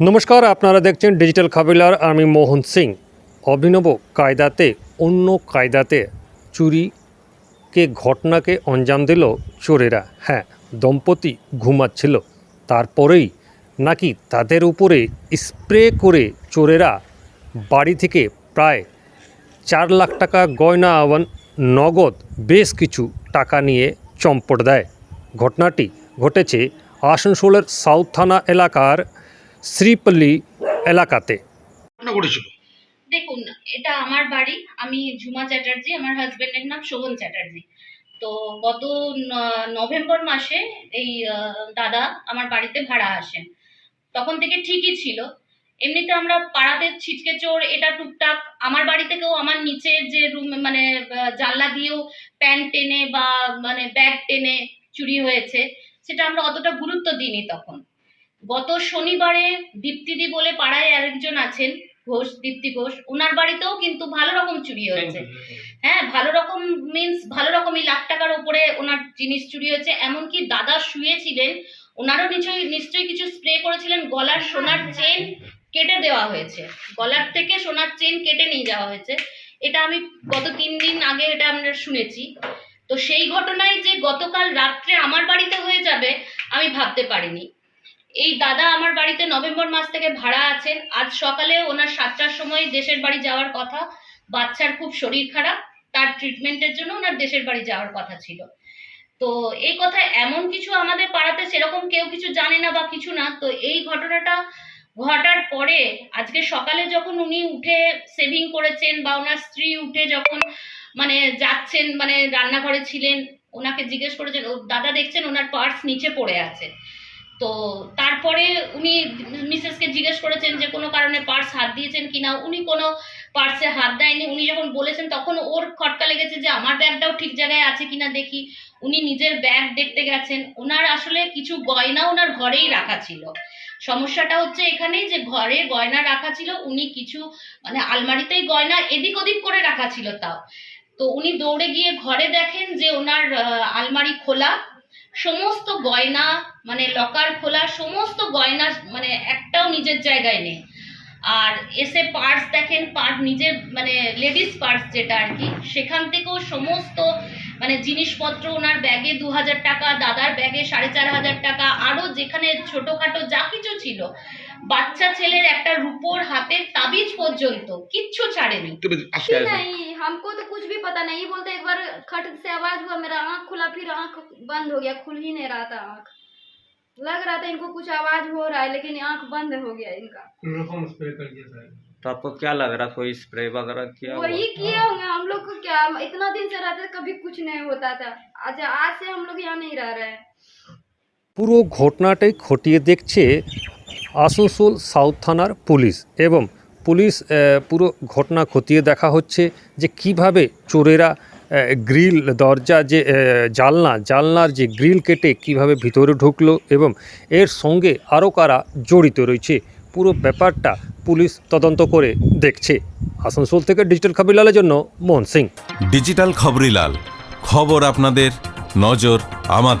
নমস্কার, আপনারা দেখছেন ডিজিটাল খাবিলার আমি মোহন সিং। অভিনব কায়দাতে, অন্য কায়দাতে চুরিকে ঘটনাকে অঞ্জাম দিল চোরেরা। হ্যাঁ দম্পতি ঘুমাচ্ছিল। তারপরেই নাকি তাদের উপরে স্প্রে করে চোরেরা বাড়ি থেকে প্রায় চার লাখ টাকা গয়না এবং নগদ বেশ কিছু টাকা নিয়ে চম্পট দেয়। ঘটনাটি ঘটেছে আসানসোলের সাউথ থানা এলাকার শ্রীপল্লী এলাকাতে। ঘটেছিল? দেখুন এটা আমার বাড়ি আমি ঝুমা চ্যাটার্জি আমার হাজবেন্ডের নাম শোভন চ্যাটার্জি। তো গত নভেম্বর মাসে এই দাদা আমার বাড়িতে ভাড়া আসেন। তখন থেকে ঠিকই ছিল। এমনিতে আমরা পাড়াতে ছিটকে চোর এটা টুকটাক আমার বাড়ি থেকেও আমার নিচে যে রুম মানে জানলা দিয়েও প্যান্ট টেনে বা মানে ব্যাগ টেনে চুরি হয়েছে সেটা আমরা অতটা গুরুত্ব দিইনি তখন। গত শনিবারে দীপ্তিদি বলে পাড়ায় আরেকজন আছেন ঘোষ দীপ্তি ঘোষ ওনার বাড়িতেও কিন্তু ভালো রকম চুরি হয়েছে। হ্যাঁ ভালো রকম মিন্স ভালো রকমই লাখ টাকার উপরে ওনার জিনিস চুরি হয়েছে। এমনকি দাদা শুয়েছিলেন ওনারও নিশ্চয়ই নিশ্চয়ই কিছু স্প্রে করেছিলেন গলার সোনার চেন কেটে দেওয়া হয়েছে। গলার থেকে সোনার চেন কেটে নিয়ে যাওয়া হয়েছে। এটা আমি গত তিন দিন আগে এটা আমরা শুনেছি। তো সেই ঘটনায় যে গতকাল রাত্রে আমার বাড়িতে হয়ে যাবে আমি ভাবতে পারিনি। এই দাদা আমার বাড়িতে নভেম্বর মাস থেকে ভাড়া আছেন। আজ সকালে ওনার সাতটার সময় দেশের বাড়ি যাওয়ার কথা। বাচ্চার খুব শরীর খারাপ, তার ট্রিটমেন্টের জন্য ওনার দেশের বাড়ি যাওয়ার কথা ছিল। তো এই কথা এমন কিছু আমাদের পাড়াতে সেরকম কেউ কিছু জানে না বা কিছু না। তো এই ঘটনাটা ঘটার পরে আজকে সকালে যখন উনি উঠে সেভিং করেছেন বা ওনার স্ত্রী উঠে যখন মানে যাচ্ছেন মানে রান্নাঘরে ছিলেন, ওনাকে জিজ্ঞেস করেছেন, ও, দাদা দেখছেন, ওনার পার্স নিচে পড়ে আছে। তো তারপরে উনি মিসেসকে জিজ্ঞেস করেছেন যে কোনো কারণে পার্স হাত দিয়েছেন কিনা উনি কোনো পার্সে হাত দেয়নি। উনি যখন বলেছেন, তখন ওর খটকা লেগেছে যে, আমার ব্যাগটাও ঠিক জায়গায় আছে কিনা দেখি। উনি নিজের ব্যাগ দেখতে গেছেন। ওনার আসলে কিছু গয়না ওনার ঘরেই রাখা ছিল। সমস্যাটা হচ্ছে এখানেই যে, ঘরে গয়না রাখা ছিল, উনি কিছু মানে আলমারিতেই গয়না এদিক ওদিক করে রাখা ছিল তাও। তো উনি দৌড়ে গিয়ে ঘরে দেখেন যে, ওনার আলমারি খোলা। সমস্ত গয়না মানে লকার খোলা সমস্ত গয়না মানে একটাও নিজের জায়গায় নেই। আর এসে পার্স দেখেন পার্স নিজের মানে লেডিস পার্স যেটা আর কি সেখান থেকেও সমস্ত মানে জিনিসপত্র ওনার ব্যাগে দু হাজার টাকা দাদার ব্যাগে সাড়ে চার হাজার টাকা আরও যেখানে ছোটোখাটো যা কিছু ছিল বাচ্চা ছেলের একটা রূপোর হাতের তাবিজ পর্যন্ত কিচ্ছু ছাড়েনি। হামকো তো भी पता नहीं बोलते एक बार खट से आवाज हुआ मेरा आंख खुला फिर आंख बंद हो गया खुल ही नहीं रहा था आंख लग रहा था इनको कुछ आवाज हो रहा है लेकिन आंख बंद हो गया इनका क्लोरोफॉर्म स्प्रे कर दिया था तो आपको क्या लग रहा कोई स्प्रे वगैरह किया हुआ वही किए होंगे हम लोग को क्या इतना दिन से रहते कभी कुछ नहीं होता था अच्छा आज से हम लोग यहाँ नहीं रह रहे हैं পুরো ঘটনাটাই খতিয়ে দেখছে আসানসোল সাউথ থানার পুলিশ এবং পুলিশ পুরো ঘটনা খতিয়ে দেখা হচ্ছে যে কীভাবে চোরেরা গ্রিল দরজা যে জালনা, জালনার যে গ্রিল কেটে কীভাবে ভিতরে ঢুকলো এবং এর সঙ্গে আরও কারা জড়িত রয়েছে, পুরো ব্যাপারটা পুলিশ তদন্ত করে দেখছে। আসানসোল থেকে ডিজিটাল খবরিলালের জন্য মোহন সিং। ডিজিটাল খবরিলাল খবর আপনাদের, নজর আমাদের।